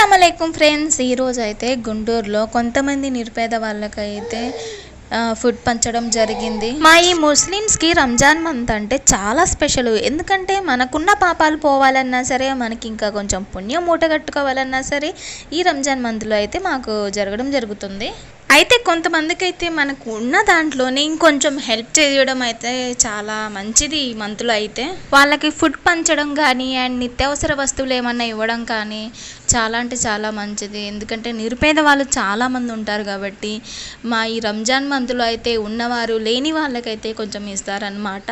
అస్సలం ఫ్రెండ్స్. ఈరోజు అయితే గుంటూరులో కొంతమంది నిరుపేద వాళ్ళకైతే ఫుడ్ పంచడం జరిగింది. మా ఈ ముస్లిమ్స్కి రంజాన్ మంత్ అంటే చాలా స్పెషల్. ఎందుకంటే మనకున్న పాపాలు పోవాలన్నా సరే మనకి ఇంకా కొంచెం పుణ్యం మూట కట్టుకోవాలన్నా సరే ఈ రంజాన్ మంత్లో అయితే మాకు జరగడం జరుగుతుంది. అయితే కొంతమందికి అయితే మనకు ఉన్న దాంట్లోనే ఇంకొంచెం హెల్ప్ చేయడం అయితే చాలా మంచిది ఈ మంత్లో అయితే. వాళ్ళకి ఫుడ్ పంచడం కానీ అండ్ నిత్యావసర వస్తువులు ఏమన్నా ఇవ్వడం కానీ చాలా అంటే చాలా మంచిది. ఎందుకంటే నిరుపేద వాళ్ళు చాలామంది ఉంటారు కాబట్టి మా ఈ రంజాన్ మంత్లో అయితే ఉన్నవారు లేని వాళ్ళకైతే కొంచెం ఇస్తారనమాట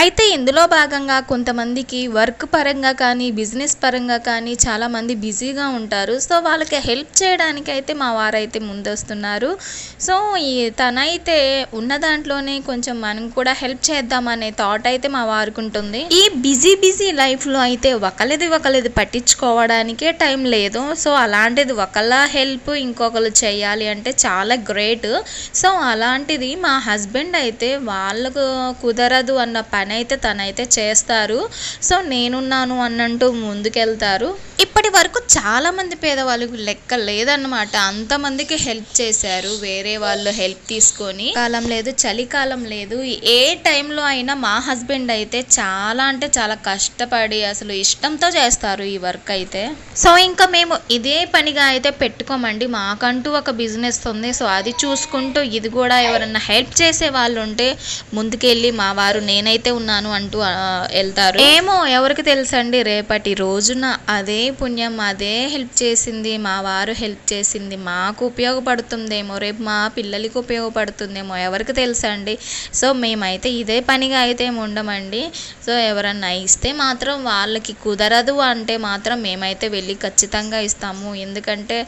అయితే ఇందులో భాగంగా కొంతమందికి వర్క్ పరంగా కానీ బిజినెస్ పరంగా కానీ చాలామంది బిజీగా ఉంటారు. సో వాళ్ళకి హెల్ప్ చేయడానికి అయితే మా వారైతే ముందొస్తున్నారు. సో ఈ తనైతే ఉన్న దాంట్లోనే కొంచెం మనం కూడా హెల్ప్ చేద్దామనే థాట్ అయితే మా వారికి ఉంటుంది. ఈ బిజీ బిజీ లైఫ్లో అయితే ఒకరిది ఒకరిది పట్టించుకోవడానికే టైం లేదు. సో అలాంటిది ఒకళ్ళ హెల్ప్ ఇంకొకరు చేయాలి అంటే చాలా గ్రేట్. సో అలాంటిది మా హస్బెండ్ అయితే వాళ్ళకు కుదరదు అన్న పని అయితే తనైతే చేస్తారు. సో నేనున్నాను అన్నంటూ ముందుకెళ్తారు. ఇప్పటి వరకు చాలామంది పేదవాళ్ళకు లెక్క లేదన్నమాట. అంతమందికి హెల్ప్ చేశారు వేరే వాళ్ళు హెల్ప్ తీసుకొని. కాలం లేదు చలికాలం లేదు. ఏ టైంలో అయినా మా హస్బెండ్ అయితే చాలా అంటే చాలా కష్టపడి అసలు ఇష్టంతో చేస్తారు ఈ వర్క్ అయితే. సో ఇంకా మేము ఇదే పనిగా అయితే పెట్టుకోమండి. మాకంటూ ఒక బిజినెస్ ఉంది. సో అది చూసుకుంటూ ఇది కూడా ఎవరన్నా హెల్ప్ చేసే వాళ్ళు ఉంటే ముందుకెళ్ళి మా వారు నేనైతే ఉన్నాను అంటూ వెళ్తారు. ఏమో ఎవరికి తెలుసండి రేపటి రోజున అదే పుణ్యం అదే హెల్ప్ చేసింది మా వారు హెల్ప్ చేసింది. మాకు ఉపయోగపడుతుందేమో రేపు మా పిల్లలకి ఉపయోగపడుతుందేమో ఎవరికి తెలుసండి సో మేమైతే ఇదే పనిగా అయితే ఉండమండి. సో ఎవరన్నా ఇస్తే మాత్రం వాళ్ళకి కుదరదు అంటే మాత్రం మేమైతే వెళ్ళి ఖచ్చితంగా ఇస్తాము. ఎందుకంటే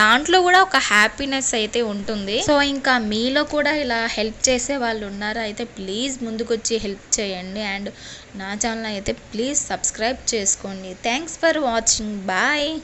దాంట్లో కూడా ఒక హ్యాపీనెస్ అయితే ఉంటుంది. సో ఇంకా మీలో కూడా ఇలా హెల్ప్ చేసే వాళ్ళు ఉన్నారా? అయితే ప్లీజ్ ముందుకొచ్చి హెల్ప్ చేయండి. అండ్ నా ఛానల్ అయితే ప్లీజ్ సబ్స్క్రైబ్ చేసుకోండి. Thanks for watching Bye!